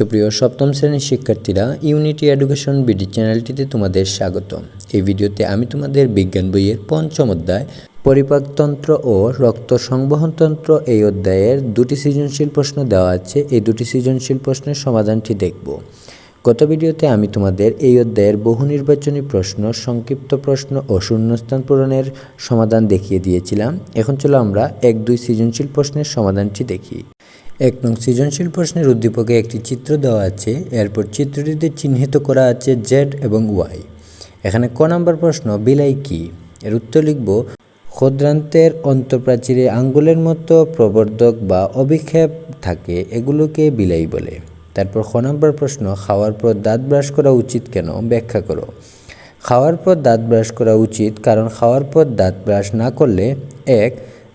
সুপ্রিয় সপ্তম শ্রেণির শিক্ষার্থীরা ইউনিটি এডুকেশন বিডি চ্যানেলটিতে তোমাদের স্বাগত এই ভিডিওতে আমি তোমাদের বিজ্ঞান বইয়ের পঞ্চম অধ্যায় পরিপাকতন্ত্র ও রক্ত সংবহনতন্ত্র এই অধ্যায়ের দুটি সৃজনশীল প্রশ্ন দেওয়া আছে। এই দুটি সৃজনশীল প্রশ্নের সমাধানটি দেখব। গত ভিডিওতে আমি তোমাদের এই অধ্যায়ের বহু নির্বাচনী প্রশ্ন, সংক্ষিপ্ত প্রশ্ন ও শূন্যস্থান পূরণের সমাধান দেখিয়ে দিয়েছিলাম। এখন চলো আমরা এক দুই সৃজনশীল প্রশ্নের সমাধানটি দেখি। এক নং সৃজনশীল প্রশ্নের উদ্দীপকে একটি চিত্র দেওয়া আছে। এরপর চিত্রটিতে চিহ্নিত করা আছে জেড এবং ওয়াই এখানে ক নাম্বার প্রশ্ন, বিলাই কি? এর উত্তর লিখব, ক্ষুদ্রান্তের অন্তঃপ্রাচীরে আঙ্গুলের মতো প্রবর্ধক বা অভিক্ষেপ থাকে, এগুলোকে বিলাই বলে। তারপর খ নম্বর প্রশ্ন, খাওয়ার পর দাঁত ব্রাশ করা উচিত কেন? ব্যাখ্যা করো। খাওয়ার পর দাঁত ব্রাশ করা উচিত, কারণ খাওয়ার পর দাঁত ব্রাশ না করলে, এক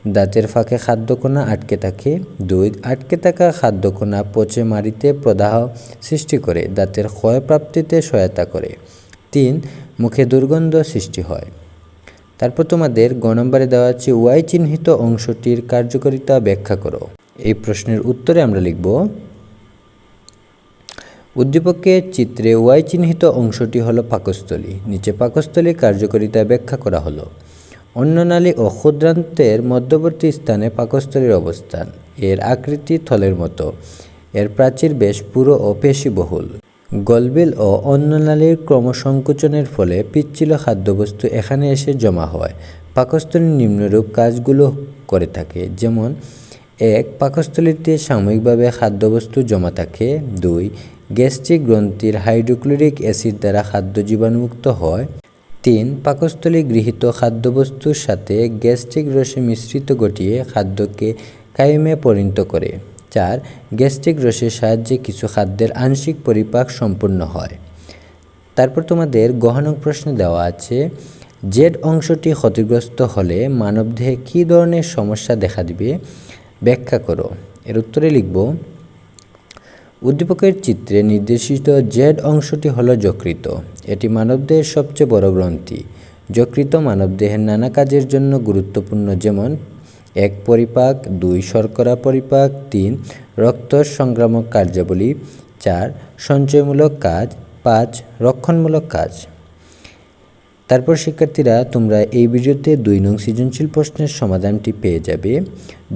দাঁতের ফাঁকে খাদ্যকণা আটকে থাকে দুই আটকে থাকা খাদ্যকণা পচে মারিতে প্রদাহ সৃষ্টি করে, দাঁতের ক্ষয়প্রাপ্তিতে সহায়তা করে। তিন, মুখে দুর্গন্ধ সৃষ্টি হয়। তারপর তোমাদের গ নম্বরে দেওয়া আছে, ওয়াই চিহ্নিত অংশটির কার্যকারিতা ব্যাখ্যা করো। এই প্রশ্নের উত্তরে আমরা লিখব উদ্দীপকের চিত্রে ওয়াই চিহ্নিত অংশটি হলো পাকস্থলী, নিচে পাকস্থলী কার্যকারিতা ব্যাখ্যা করা হলো। অন্ননালী ও ক্ষুদ্রান্তের মধ্যবর্তী স্থানে পাকস্থলীর অবস্থান। এর আকৃতি থলের মতো। এর প্রাচীর বেশ পুরো ও পেশিবহুল। গলবিল ও অন্ননালীর ক্রমসংকোচনের ফলে পিচ্ছিল খাদ্যবস্তু এখানে এসে জমা হয়। পাকস্থলীর নিম্নরূপ কাজগুলো করে থাকে, যেমন, এক, পাকস্থলীতে সাময়িকভাবে খাদ্যবস্তু জমা থাকে। দুই, গ্যাস্ট্রিক গ্রন্থির হাইড্রোক্লোরিক অ্যাসিড দ্বারা খাদ্য জীবাণুমুক্ত হয়। তিন পাকস্থলী গৃহীত খাদ্যবস্তুর সাথে গ্যাস্ট্রিক রসে মিশ্রিত ঘটিয়ে খাদ্যকে কায়েমে পরিণত করে। চার, গ্যাস্ট্রিক রসের সাহায্যে কিছু খাদ্যের আংশিক পরিপাক সম্পূর্ণ হয়। তারপর তোমাদের গহনক প্রশ্ন দেওয়া আছে, জেড অংশটি ক্ষতিগ্রস্ত হলে মানবদেহে কী ধরনের সমস্যা দেখা দিবে? ব্যাখ্যা করো। এর উত্তরে লিখব উদ্দীপকের চিত্রে নির্দেশিত জেড অংশটি হল যকৃত। এটি মানবদেহের সবচেয়ে বড় গ্রন্থি। যকৃত মানবদেহের নানা কাজের জন্য গুরুত্বপূর্ণ, যেমন এক পরিপাক, দুই শর্করা পরিপাক, তিন রক্ত সংক্রামক কার্যাবলী, চার সঞ্চয়মূলক কাজ, পাঁচ রক্ষণমূলক কাজ। তারপর শিক্ষার্থীরা, তোমরা এই ভিডিওতে দুই নং সৃজনশীল প্রশ্নের সমাধানটি পেয়ে যাবে।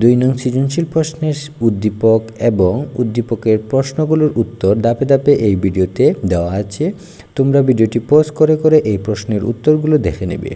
দুই নং সৃজনশীল প্রশ্নের উদ্দীপক এবং উদ্দীপকের প্রশ্নগুলোর উত্তর দাপে দাপে এই ভিডিওতে দেওয়া আছে। তোমরা ভিডিওটি পোস্ট করে করে এই প্রশ্নের উত্তরগুলো দেখে নেবে।